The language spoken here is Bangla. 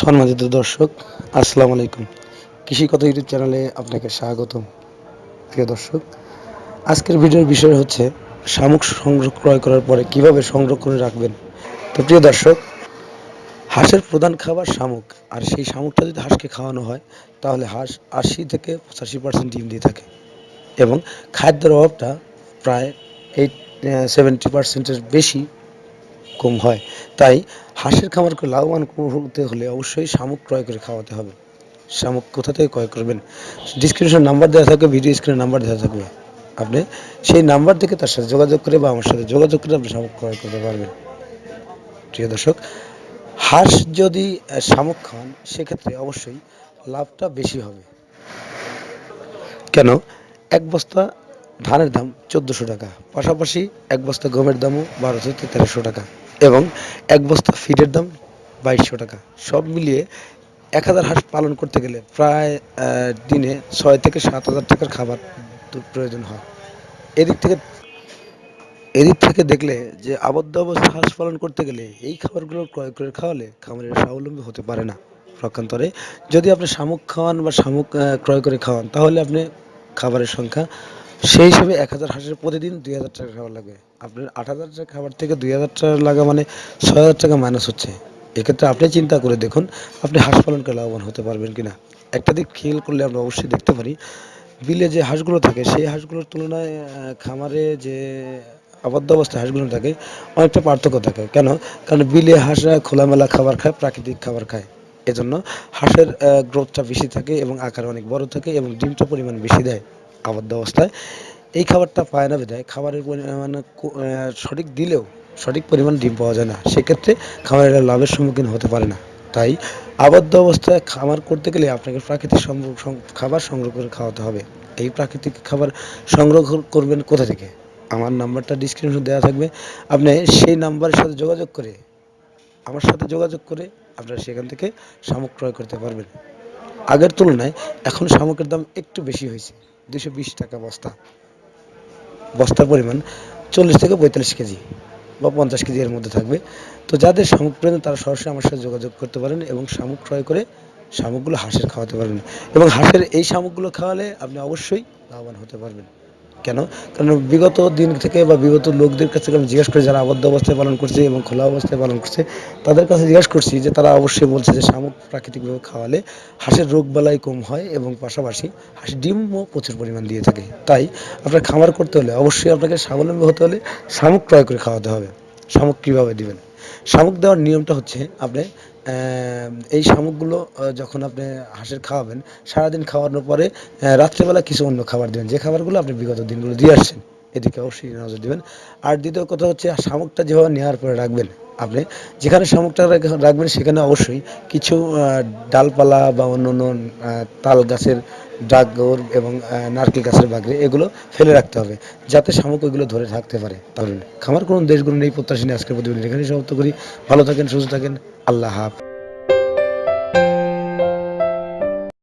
সম্মানিত দর্শক, আসসালামু আলাইকুম। কৃষি কথা ইউটিউব চ্যানেলে আপনাকে স্বাগতম। প্রিয় দর্শক, আজকের ভিডিওর বিষয় হচ্ছে শামুক সংগ্রহ ক্রয় করার পরে কীভাবে সংরক্ষণে রাখবেন। তো প্রিয় দর্শক, হাঁসের প্রধান খাবার শামুক। আর সেই শামুকটা যদি হাঁসকে খাওয়ানো হয়, তাহলে হাঁস আশি থেকে পঁচাশি পার্সেন্ট ডিম দিয়ে থাকে এবং খাদ্যের অভাবটা প্রায় এইট সেভেন্টি পার্সেন্টের বেশি কম হয়। তাই হাঁসের খামারকে লাভবান হতে হলে অবশ্যই শামুক ক্রয় করে খাওয়াতে হবে। শামুক কোথা থেকে ক্রয় করবেন? ডিসক্রিপশন নাম্বার দেওয়া থাকবে ভিডিও স্ক্রিনে নাম্বার দেওয়া থাকবে। আপনি সেই নাম্বার থেকে তার সাথে যোগাযোগ করে বা আমার সাথে যোগাযোগ করে আপনি শামুক ক্রয় করতে পারবেন। প্রিয় দর্শক, হাঁস যদি শামুক খান, সেক্ষেত্রে অবশ্যই লাভটা বেশি হবে। কেন? এক বস্তা ধানের দাম চোদ্দোশো টাকা, পাশাপাশি এক বস্তা গমের দামও বারোশো তেরোশো টাকা। এবং এক বস্তা ফিডের দাম বাইশশো টাকা। সব মিলিয়ে এক হাজার হাঁস পালন করতে গেলে প্রায় দিনে ছয় থেকে সাত হাজার টাকার খাবার প্রয়োজন হয়। এদিক থেকে এদিক থেকে দেখলে যে আবদ্ধ অবস্থা হাঁস পালন করতে গেলে এই খাবারগুলো ক্রয় করে খাওয়ালে খামারের স্বাবলম্বী হতে পারে না। প্রকান্তরে যদি আপনি শামুক খাওয়ান বা শামুক ক্রয় করে খাওয়ান, তাহলে আপনি খাবারের সংখ্যা সেই হিসেবে এক হাজার হাঁসের প্রতিদিন দুই হাজার টাকা খাবার লাগবে আপনার আট হাজার টাকা খাবার থেকে দুই হাজার টাকা লাগা মানে ছয় হাজার টাকা মাইনাস হচ্ছে। এক্ষেত্রে আপনি চিন্তা করে দেখুন, আপনি হাঁস পালন করে লাভবান হতে পারবেন কিনা। একটা দিক খেয়াল করলে আমরা অবশ্যই দেখতে পারি, বিলে যে হাঁসগুলো থাকে, সেই হাঁসগুলোর তুলনায় খামারে যে আবদ্ধ অবস্থায় হাঁসগুলো থাকে, অনেকটা পার্থক্য থাকে। কেন? কারণ বিলে হাঁসরা খোলামেলা খাবার খায়, প্রাকৃতিক খাবার খায়। এজন্য হাঁসের গ্রোথটা বেশি থাকে এবং আকার অনেক বড় থাকে এবং ডিমটা পরিমাণ বেশি দেয়। আবদ্ধ অবস্থায় এই খাবারটা পায় না বিধায়। খাবারের পরিমাণ কো- সঠিক দিলেও সঠিক পরিমাণ ডিম পাওয়া যায় না। সেক্ষেত্রে খামারেরা লাভের সম্মুখীন হতে পারে না। তাই আবদ্ধ অবস্থায় খামার করতে গেলে আপনাকে প্রাকৃতিক খাবার সংগ্রহ করে খাওয়াতে হবে। এই প্রাকৃতিক খাবার সংগ্রহ করবেন কোথা থেকে? আমার নাম্বারটা ডিসক্রিপশন দেওয়া থাকবে। আপনি সেই নাম্বারের সাথে যোগাযোগ করে, আমার সাথে যোগাযোগ করে আপনারা সেখান থেকে শামুক ক্রয় করতে পারবেন। আগের তুলনায় এখন শামুকের দাম একটু বেশি হয়েছে। দুশো বিশ টাকা বস্তা। বস্তার পরিমাণ চল্লিশ থেকে পঁয়তাল্লিশ কেজি বা পঞ্চাশ কেজি এর মধ্যে থাকবে। তো যাদের শামুক প্রয়োজন তারা সরাসরি আমার সাথে যোগাযোগ করতে পারেন এবং শামুক ক্রয় করে শামুকগুলো হাঁসের খাওয়াতে পারবেন। এবং হাঁসের এই শামুকগুলো খাওয়ালে আপনি অবশ্যই লাভবান হতে পারবেন। কেন? কারণ বিগত দিন থেকে বা বিগত লোকদের কাছ আমি জিজ্ঞেস করি, যারা আবদ্ধ অবস্থায় পালন করছে এবং খোলা অবস্থায় পালন করছে, তাদের কাছে জিজ্ঞেস করছি যে তারা অবশ্যই বলছে যে শামুক প্রাকৃতিকভাবে খাওয়ালে হাঁসের রোগ বালাই কম হয় এবং পাশাপাশি হাঁস ডিমও প্রচুর পরিমাণ দিয়ে থাকে। তাই আপনার খামার করতে হলে অবশ্যই আপনাকে স্বাবলম্বী হতে হলে শামুক ক্রয় করে খাওয়াতে হবে। শামুক কীভাবে দিবেন? শামুক দেওয়ার নিয়মটা হচ্ছে আপনি এই শামুকগুলো যখন আপনি হাঁসের খাওয়াবেন, সারাদিন খাওয়ানোর পরে রাত্রেবেলা কিছু অন্য খাবার দেবেন। যে খাবারগুলো আপনি বিগত দিনগুলো দিয়ে আসছেন, এদিকে অবশ্যই নজর দেবেন। আর দ্বিতীয় কথা হচ্ছে, শামুকটা যেভাবে নেওয়ার পরে রাখবেন, আপনি যেখানে শামুকটা রাখবেন, সেখানে অবশ্যই কিছু ডালপালা বা অন্য অন্য তাল গাছের ডাগর এবং নারকেল গাছের বাগড়ে এগুলো ফেলে রাখতে হবে, যাতে শামুক ওইগুলো ধরে থাকতে পারে। তাহলে খামার কোন দেশগুলো নেই, প্রত্যাশী নিয়ে আজকের প্রতিবেদন এখানে সমাপ্ত করি। ভালো থাকেন, সুস্থ থাকেন, আল্লাহ হাফ